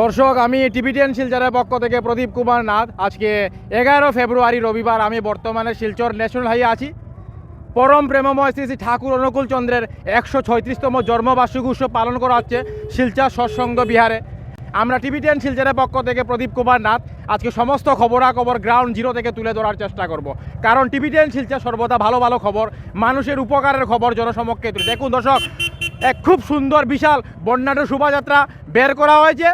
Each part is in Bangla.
দর্শক, আমি টিভিটিএন শিলচরের পক্ষ থেকে প্রদীপ কুমার নাথ। আজকে এগারো ফেব্রুয়ারি রবিবার আমি বর্তমানে শিলচর ন্যাশনাল হাইয়ে আছি। পরম প্রেমময় শ্রী শ্রী ঠাকুর অনুকূল চন্দ্রের একশো ছয়ত্রিশতম জন্মবার্ষিকী উৎসব পালন করা হচ্ছে শিলচর সৎসঙ্গ বিহারে। আমরা টিভিটিএন শিলচরের পক্ষ থেকে প্রদীপ কুমার নাথ আজকে সমস্ত খবরাখবর গ্রাউন্ড জিরো থেকে তুলে ধরার চেষ্টা করব। কারণ টিভিটিএন শিলচর সর্বদা ভালো ভালো খবর, মানুষের উপকারের খবর জনসমক্ষে দেখুন দর্শক, এক খুব সুন্দর, বিশাল বর্ণাঢ্য শোভাযাত্রা বের করা হয়েছে।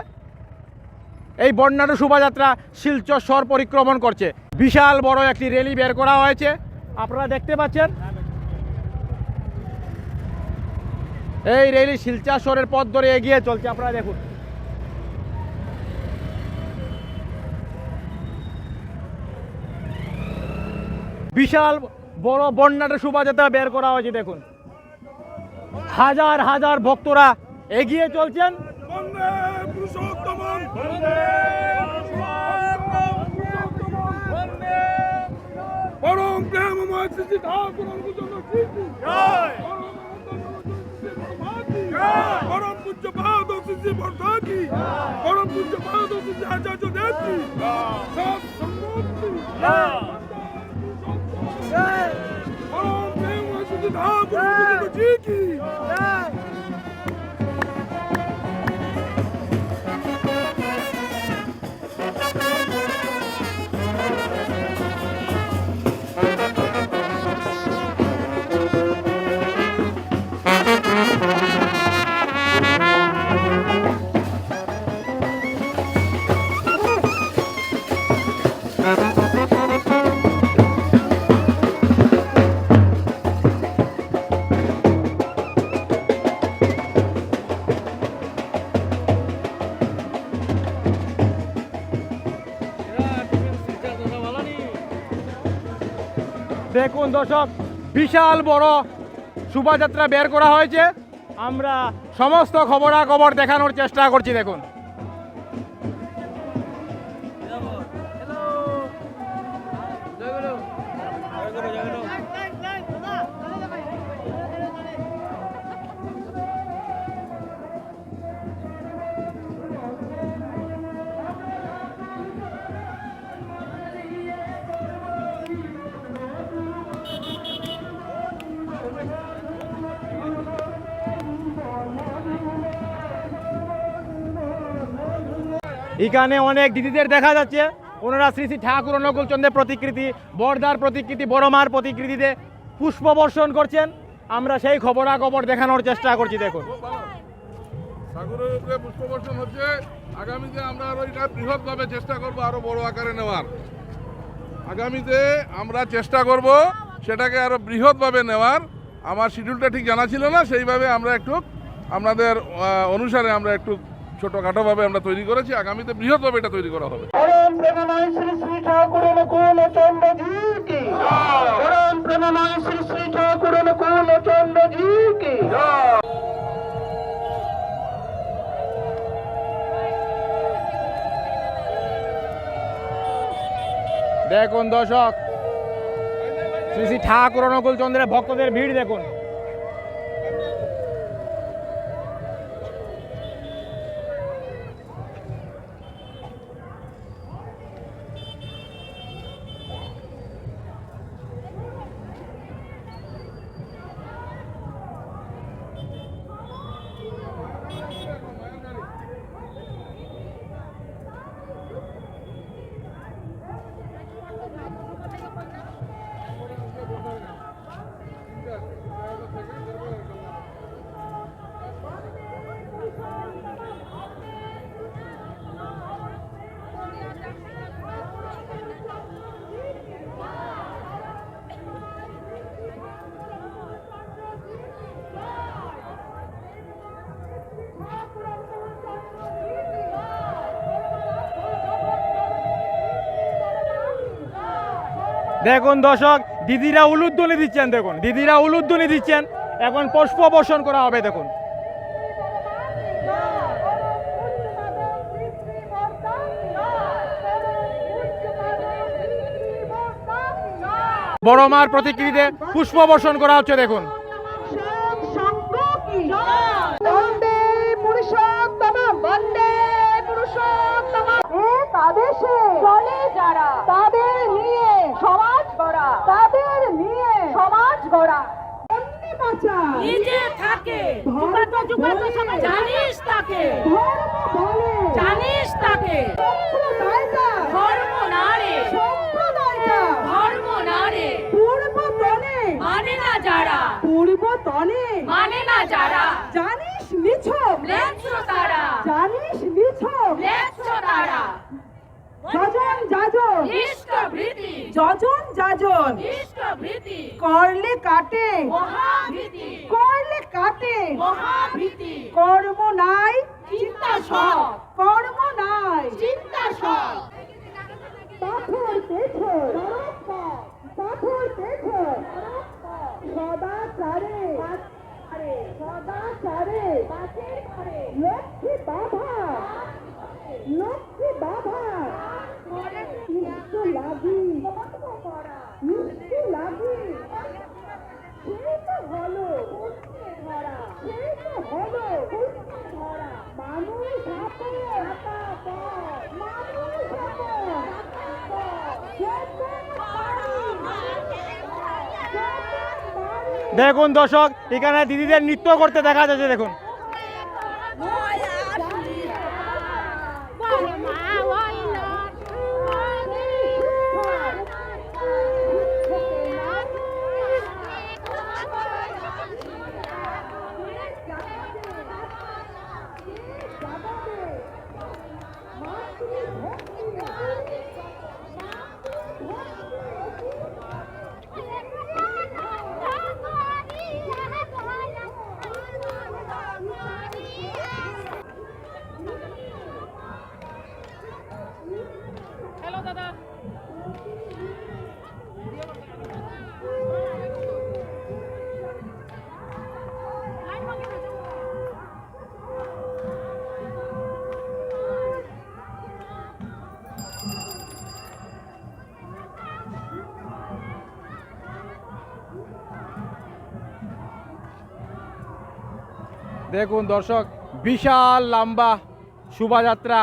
এই বর্ণাঢ্য শোভাযাত্রা শিলচর শহর পরিক্রমণ করছে। বিশাল বড় একটি র্যালি বের করা হয়েছে। আপনারা দেখতে পাচ্ছেন? এই রেলি শিলচর শহরের পথ ধরে এগিয়ে চলছে, আপনারা দেখুন। বিশাল বড় বন্যাটা শোভাযাত্রা বের করা হয়েছে, দেখুন। হাজার হাজার ভক্তরা এগিয়ে চলছেন। বন্দে পুরুষোত্তম পরম প্রেমময় শ্রী শ্রী ঠাকুর অনুকূল পরম পূজ্য পাদ শ্রী শ্রী বর্ধা কি পরম পূজ্য পাদ শ্রী আচার্য দেব সব সম্মতি পরম প্রেমময় শ্রী শ্রী ঠাকুর অনুকূল দেখুন দর্শক বিশাল বড় শোভাযাত্রা বের করা হয়েছে। আমরা সমস্ত খবরাখবর দেখানোর চেষ্টা করছি, দেখুন। এখানে অনেক দিদিদের দেখা যাচ্ছে। ওনারা শ্রী শ্রী ঠাকুর অনুকূল চন্দ্রের প্রতিকৃতি বর্দার প্রতিকৃতি বড় মার প্রতিকৃতিতে পুষ্প বর্ষণ করছেন। আমরা সেই খবরাখবর দেখানোর চেষ্টা করছি, দেখুন। পুষ্পবর্ষণ হচ্ছে। আগামীতে আমরা বৃহৎভাবে চেষ্টা আকারে নেওয়ার। আগামীতে আমরা চেষ্টা সেটাকে বৃহৎভাবে নেওয়ার। আমার শিডিউলটা ঠিক জানা ছিল না, সেইভাবে আমরা একটু আপনাদের অনুসারে আমরা একটু ছোটখাটোভাবে আমরা তৈরি করেছি আগামীতে বৃহৎভাবে এটা তৈরি করা হবে। পরম প্রেমময় শ্রী শ্রী ঠাকুর অনুকূল চন্দ্র জি কি? শ্রী শ্রী ঠাকুর অনুকূল চন্দ্র জি দেখুন দর্শক শ্রী শ্রী ঠাকুর অনুকূল চন্দ্রের ভক্তদের ভিড় দেখুন। দেখুন দর্শক, দিদিরা উলুধ্বনি দিচ্ছেন, দেখুন, দিদিরা উলুধ্বনি দিচ্ছেন। এখন পুষ্প বর্ষণ করা হবে, দেখুন। বড় মার প্রতিকৃতিতে পুষ্প বর্ষণ করা হচ্ছে, দেখুন। যারা। অন্যে নিজে থাকে। ধর্ম যুগান্ত বলে। জানিস তাকে। ধর্ম বলে। জানিস তাকে। ধর্ম নারে সম্প্রদায়টা। ধর্ম নারে পূর্বতনে মানে না যারা। পূর্বতনে মানে না যারা। জানিস নিছক। লেচ্ছ তারা। জানিস নিছক। লেচ্ছ তারা। যজন যাজন। ইষ্ট ভীতি যজন যাজন। করলে কাটে। করলে কাটে। কর্ম নাই চিন্তা সব কর্ম নাই চিন্তা সব পাথর পেছর পাথর পেছর লক্ষ্মী বাবা। লক্ষ্মী বাবা। লাগি। দেখুন দর্শক এখানে দিদিদের নৃত্য করতে দেখা যাচ্ছে দেখুন। দেখুন দর্শক, বিশাল লম্বা শোভাযাত্রা।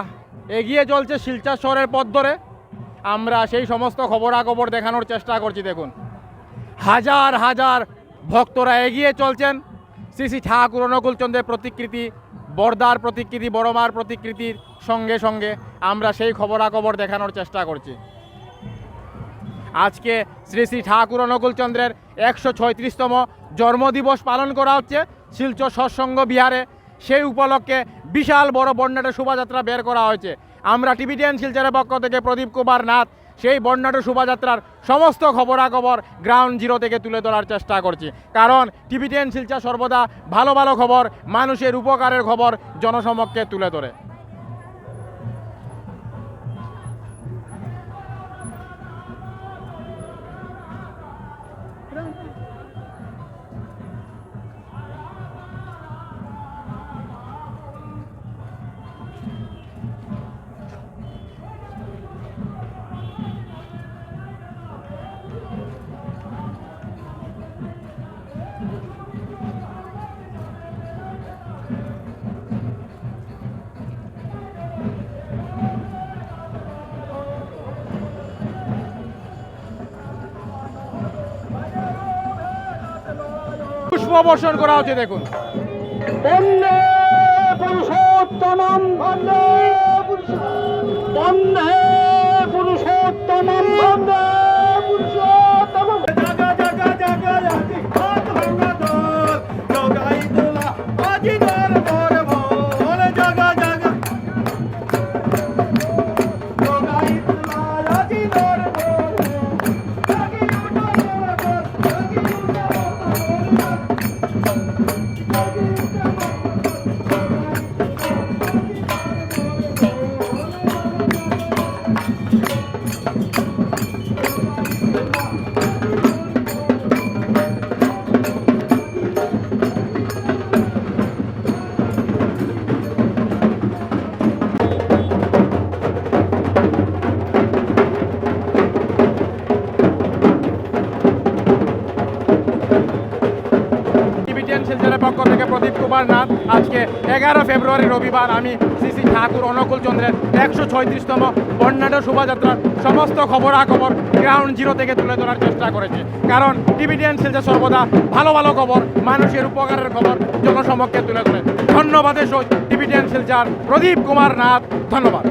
এগিয়ে চলছে শিলচর শহরের পথ ধরে। আমরা সেই সমস্ত খবরাখবর দেখানোর চেষ্টা করছি, দেখুন। হাজার হাজার ভক্তরা এগিয়ে চলছেন। শ্রী শ্রী ঠাকুর অনুকূলচন্দ্রের প্রতিকৃতি, বর্দার প্রতিকৃতি, বড়মার প্রতিকৃতির সঙ্গে সঙ্গে আমরা সেই খবরাখবর দেখানোর চেষ্টা করছি। আজকে শ্রী শ্রী ঠাকুর অনুকূলচন্দ্রের একশো ছয়ত্রিশতম জন্মদিবস পালন করা হচ্ছে। শিলচর সৎসঙ্গ বিহারে, সেই উপলক্ষে বিশাল বড় বর্ণাঢ্য শোভাযাত্রা বের করা হয়েছে। আমরা টিভিটিএন শিলচরের পক্ষ থেকে প্রদীপ কুমার নাথ, সেই বর্ণাঢ্য শোভাযাত্রার সমস্ত খবরাখবর গ্রাউন্ড জিরো থেকে তুলে ধরার চেষ্টা করছি। কারণ টিভিটিএন শিলচর সর্বদা ভালো ভালো খবর, মানুষের উপকারের খবর জনসমক্ষে তুলে ধরে। পুষ্পবর্ষণ করা হচ্ছে দেখুন। বন্দে এগারো ফেব্রুয়ারি রবিবার আমি শ্রী শ্রী ঠাকুর অনুকূল চন্দ্রের একশো ছয়ত্রিশতম বর্ণাঢ্য শোভাযাত্রার সমস্ত খবরাখবর গ্রাউন্ড জিরো থেকে তুলে ধরার চেষ্টা করেছে। কারণ টিভিডিয়ান সেলসে সর্বদা ভালো ভালো খবর, মানুষের উপকারের খবর জনসমক্ষে তুলে ধরে। ধন্যবাদের সহিত টিভিডিয়ান শিলচার প্রদীপ কুমার নাথ, ধন্যবাদ।